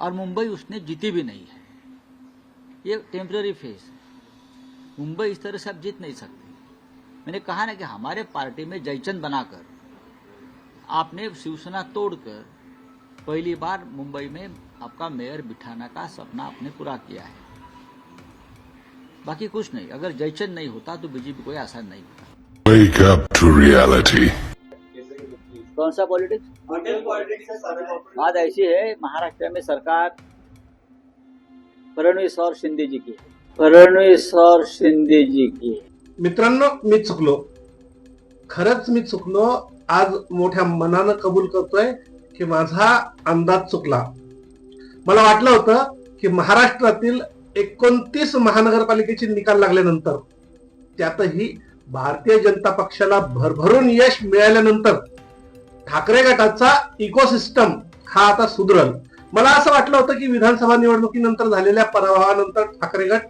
और मुंबई उसने जीती भी नहीं है। ये टेम्पररी फेस मुंबई इस तरह से आप जीत नहीं सकते। मैंने कहा ना कि हमारे पार्टी में जयचंद बनाकर आपने शिवसेना तोड़कर पहली बार मुंबई में आपका मेयर बिठाना का सपना आपने पूरा किया है। बाकी कुछ नहीं। अगर जयचंद नहीं होता तो बीजेपी कोई आसान नहीं होता। Wake up to reality. कौन सा पॉलिटिक्स है बात ऐसी है महाराष्ट्र में सरकार फडणवीस और शिंदे जी की फडणवीस और शिंदे जी की मित्रांनो मी चुकलो. खरंच मी चुकलो. आज मोठ्या मनानं कबूल करतोय की माझा अंदाज चुकला. मला वाटलं होतं की महाराष्ट्रातील एकोणतीस महानगरपालिकेचे निकाल लागल्यानंतर त्यातही भारतीय जनता पक्षाला भरभरून यश मिळाल्यानंतर ठाकरे गटाचा इकोसिस्टम हा आता सुधरल. मला असं वाटलं होतं की विधानसभा निवडणुकीनंतर झालेल्या पराभवानंतर ठाकरे गट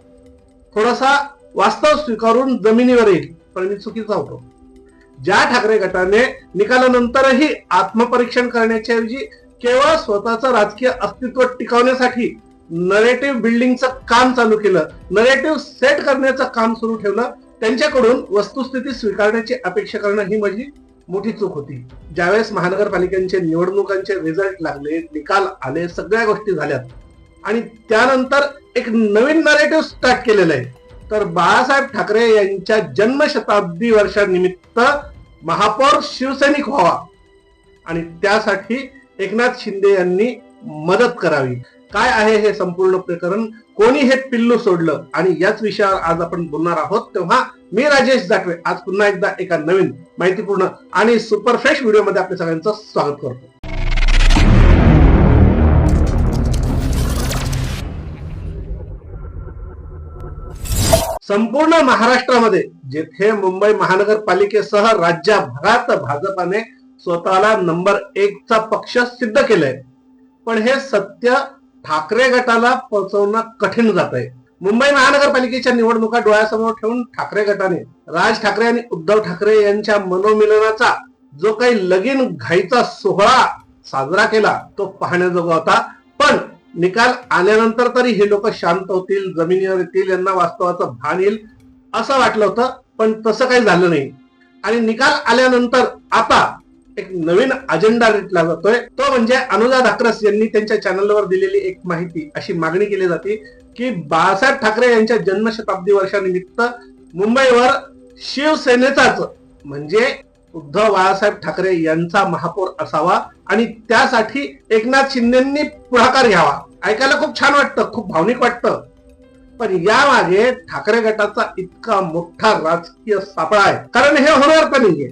थोडासा वास्तव स्वीकारून जमिनीवर येईल पण मी चुकीचा होतो. ज्या ठाकरे गटाने निकालानंतरही आत्मपरीक्षण करण्याच्या ऐवजी केवळ स्वतःचं राजकीय अस्तित्व टिकवण्यासाठी नरेटिव्ह बिल्डिंगचं काम चालू केलं नरेटिव्ह सेट करण्याचं काम सुरू ठेवलं त्यांच्याकडून वस्तुस्थिती स्वीकारण्याची अपेक्षा करणं ही माझी मोठी चूक होती. ज्यावेळेस महानगरपालिकांचे निवडणुकांचे रिझल्ट लागले निकाल आले सगळ्या गोष्टी झाल्यात. आणि त्यानंतर एक नवीन नरेटिव्ह स्टार्ट केलेलं आहे. तर बाळासाहेब ठाकरे यांच्या जन्मशताब्दी वर्षानिमित्त महापौर शिवसैनिक व्हावा. आणि त्यासाठी एकनाथ शिंदे यांनी मदत करावी. काय आहे हे संपूर्ण प्रकरण? कोणी हे पिल्लू सोडलं? आणि याच विषयावर आज आपण बोलणार आहोत. तेव्हा मी राजेश जाटवे आज पुन्हा एकदा एका नवीन माहितीपूर्ण आणि सुपर फ्रेश व्हिडिओमध्ये आपल्या सगळ्यांचं स्वागत करतो. संपूर्ण महाराष्ट्रामध्ये जेथे मुंबई महानगरपालिकेसह राज्यभरात भाजपाने स्वतःला नंबर एक चा पक्ष सिद्ध केलाय. पण हे सत्य ठाकरे गटाला पोहोचवणं कठीण जात आहे मुंबई महानगरपालिकेच्या निवडणुका डोळ्यासमोर ठेवून ठाकरे गटाने राज ठाकरे आणि उद्धव ठाकरे यांच्या मनोमिलनाचा जो काही लगीन घाईचा सोहळा साजरा केला तो पाहण्याजोगा होता. पण निकाल आल्यानंतर तरी हे लोक शांत होतील जमिनीवर येतील यांना वास्तवाचं भान येईल असं वाटलं होतं पण तसं काही झालं नाही. आणि निकाल आल्यानंतर आता एक नवीन अजेंडा रेटला जातोय. तो म्हणजे अनुजा धाकरस यांनी त्यांच्या चॅनलवर दिलेली एक माहिती अशी मागणी केली जाते. की बाळासाहेब ठाकरे यांच्या जन्मशताब्दी वर्षानिमित्त मुंबईवर शिवसेनेचाच म्हणजे उद्धव बाळासाहेब ठाकरे यांचा महापौर असावा आणि त्यासाठी एकनाथ शिंदेंनी पुढाकार घ्यावा. ऐकायला खूप छान वाटतं खूप भावनिक वाटतं. पण यामागे ठाकरे गटाचा इतका मोठा राजकीय सापळा आहे. कारण हे होणार पण नाहीये.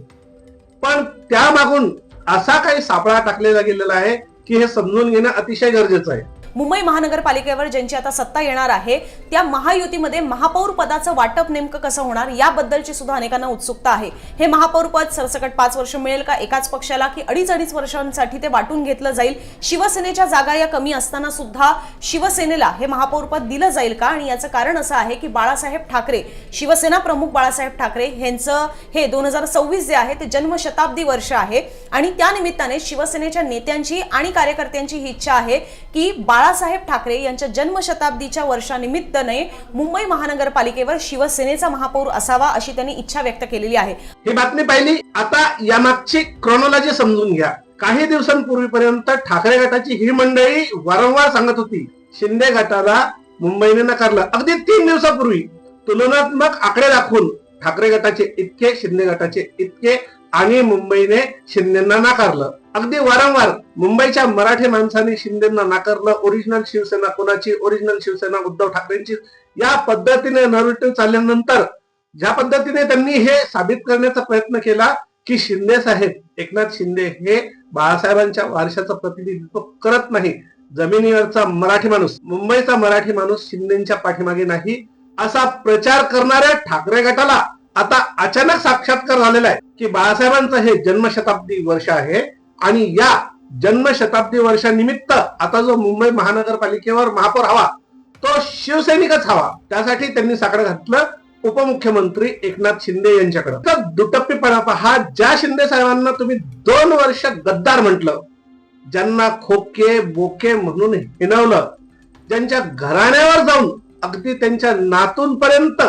पण त्यामागून असा काही सापळा टाकलेला गेलेला आहे की हे समजून घेणं अतिशय गरजेचं आहे. मुंबई महानगरपालिकेवर ज्यांची आता सत्ता येणार आहे त्या महायुतीमध्ये महापौर पदाचं वाटप नेमकं कसं होणार याबद्दलची सुद्धा अनेकांना उत्सुकता आहे. हे महापौर पद सरसकट पाच वर्ष मिळेल का एकाच पक्षाला की अडीच अडीच वर्षांसाठी ते वाटून घेतलं जाईल? शिवसेनेच्या जागा या कमी असताना सुद्धा शिवसेनेला हे महापौर पद दिलं जाईल का? आणि याचं कारण असं आहे की बाळासाहेब ठाकरे शिवसेना प्रमुख बाळासाहेब ठाकरे यांचं हे दोन हजार सव्वीस जे आहे ते जन्मशताब्दी वर्ष आहे. आणि त्यानिमित्ताने शिवसेनेच्या नेत्यांची आणि कार्यकर्त्यांची ही इच्छा आहे की बाळासाहेब ठाकरे यांच्या जन्मशताब्दीच्या वर्षानिमित्ताने मुंबई महानगरपालिकेवर शिवसेनेचा महापौर असावा अशी त्यांनी इच्छा व्यक्त केलेली आहे. ही बातमी पाहिली. आता यामागची क्रोनॉलॉजी समजून घ्या. काही दिवसांपूर्वीपर्यंत ठाकरे गटाची ही मंडळी वारंवार सांगत होती शिंदे गटाला मुंबईने नकारलं. अगदी तीन दिवसापूर्वी तुलनात्मक आकडे दाखवून ठाकरे गटाचे इतके शिंदे गटाचे इतके आणि मुंबईने शिंदेना नाकारलं. अगदी वारंवार मुंबईच्या मराठी माणसांनी शिंदेना नाकारलं. ओरिजिनल शिवसेना कोणाची? ओरिजिनल शिवसेना उद्धव ठाकरेंची. या पद्धतीने नरेटिव्ह चालल्यानंतर ज्या पद्धतीने त्यांनी हे साबित करण्याचा प्रयत्न केला की शिंदे साहेब एकनाथ शिंदे हे बाळासाहेबांच्या वारशाचं प्रतिनिधित्व करत नाही. जमिनीवरचा मराठी माणूस मुंबईचा मराठी माणूस शिंदेच्या पाठीमागे नाही. असा प्रचार करणाऱ्या ठाकरे गटाला आता अचानक साक्षात्कार झालेला आहे की बाळासाहेबांचं हे जन्मशताब्दी वर्ष आहे आणि या जन्मशताब्दी वर्षानिमित्त आता जो मुंबई महानगरपालिकेवर महापौर हवा तो शिवसैनिकच हवा. त्यासाठी त्यांनी साकडं घातलं उपमुख्यमंत्री एकनाथ शिंदे यांच्याकडे. तर दुटप्पीपणा पहा ज्या शिंदे साहेबांना तुम्ही दोन वर्ष गद्दार म्हटलं ज्यांना खोके बोके म्हणून हिनवलं ज्यांच्या घराण्यावर जाऊन अगदी त्यांच्या नातूंपर्यंत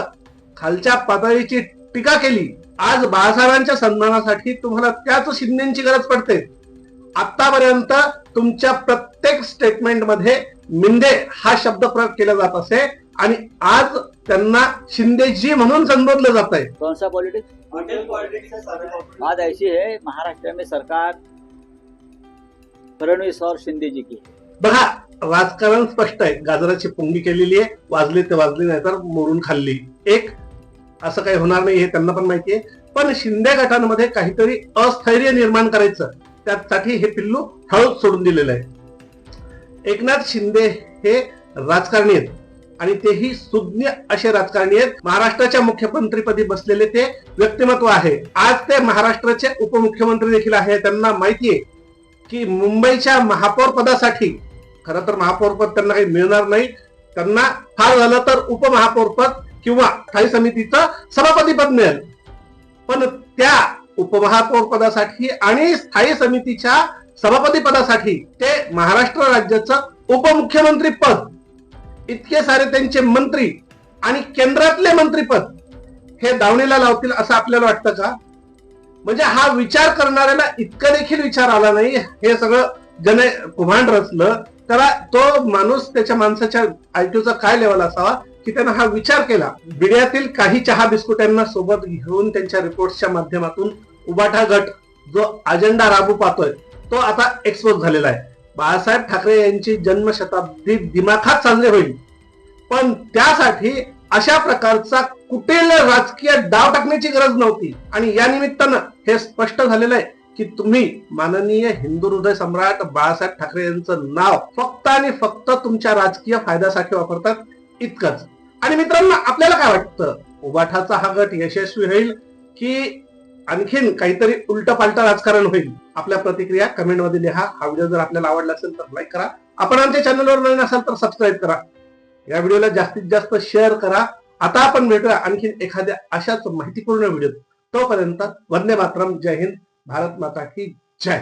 खालच्या पातळीची टीका केली. आज बाळासाहेबांच्या सन्मानासाठी तुम्हाला त्याच शिंदेची गरज पडते. आतापर्यंत तुमच्या प्रत्येक स्टेटमेंटमध्ये मिंदे हा शब्द प्रयोग केला जात असे आणि आज त्यांना शिंदेजी म्हणून संबोधलं जात आहे. कौन सा पॉलिटिक्स बात ऐसी है महाराष्ट्र में सरकार फडणवीस और शिंदे जी की. बघा राजकारण स्पष्ट आहे. गाजराची पुंगी केलेली आहे. वाजली ते वाजली नाही तर मोडून खाल्ली. एक असं काही होणार नाही हे त्यांना पण माहिती आहे. पण शिंदे गटांमध्ये काहीतरी अस्थैर्य निर्माण करायचं त्यासाठी हे पिल्लू हळूच सोडून दिलेलं आहे. एकनाथ शिंदे हे राजकारणी आहेत आणि तेही सुज्ञ असे राजकारणी आहेत. महाराष्ट्राच्या मुख्यमंत्रीपदी बसलेले ते व्यक्तिमत्व आहे. आज ते महाराष्ट्राचे उपमुख्यमंत्री देखील आहे. त्यांना माहिती आहे की मुंबईच्या महापौर पदासाठी खरं तर महापौर पद त्यांना काही मिळणार नाही. त्यांना फार झालं तर उपमहापौर पद किंवा स्थायी समितीचं सभापती पद मिळेल. पण त्या उपमहापौर पदासाठी आणि स्थायी समितीच्या सभापती पदासाठी ते महाराष्ट्र राज्याचं उपमुख्यमंत्री पद इतके सारे त्यांचे मंत्री आणि केंद्रातले मंत्रीपद हे दावणीला लावतील असं आपल्याला वाटतं का? म्हणजे हा विचार करणाऱ्याला इतकं देखील विचार आला नाही हे सगळं जने कुभांड रचलं तर तो माणूस त्याच्या माणसाच्या आयक्यूचा काय लेवल असावा? की त्यानं हा विचार केला. बिड्यातील काही चहा बिस्कुटांना सोबत घेऊन त्यांच्या रिपोर्टच्या माध्यमातून उबाठा गट जो अजेंडा राबू पाहतोय तो आता एक्सपोज झालेला आहे. बाळासाहेब ठाकरे यांची जन्मशताब्दी दिमाखात साजरी होईल. पण त्यासाठी अशा प्रकारचा कुठेल राजकीय डाव टाकण्याची गरज नव्हती. आणि या निमित्तानं हे स्पष्ट झालेलं आहे की तुम्ही माननीय हिंदू हृदय सम्राट बाळासाहेब ठाकरे यांचं नाव फक्त आणि फक्त तुमच्या राजकीय फायद्यासाठी वापरतात इतकंच. आणि मित्रांनो आपल्याला काय वाटतं? उबाठाचा हा गट यशस्वी होईल की आणखीन काहीतरी उलट पालटा राजकारण होईल? आपल्या प्रतिक्रिया कमेंटमध्ये लिहा. हा व्हिडिओ जर आपल्याला आवडला असेल तर लाईक करा. आपण आमच्या चॅनलवर नवीन असाल तर सबस्क्राईब करा. या व्हिडिओला जास्तीत जास्त शेअर करा. आता आपण भेटूया आणखीन एखाद्या अशाच माहितीपूर्ण व्हिडिओ तोपर्यंत वंदे मातरम. जय हिंद. भारत माता की जय.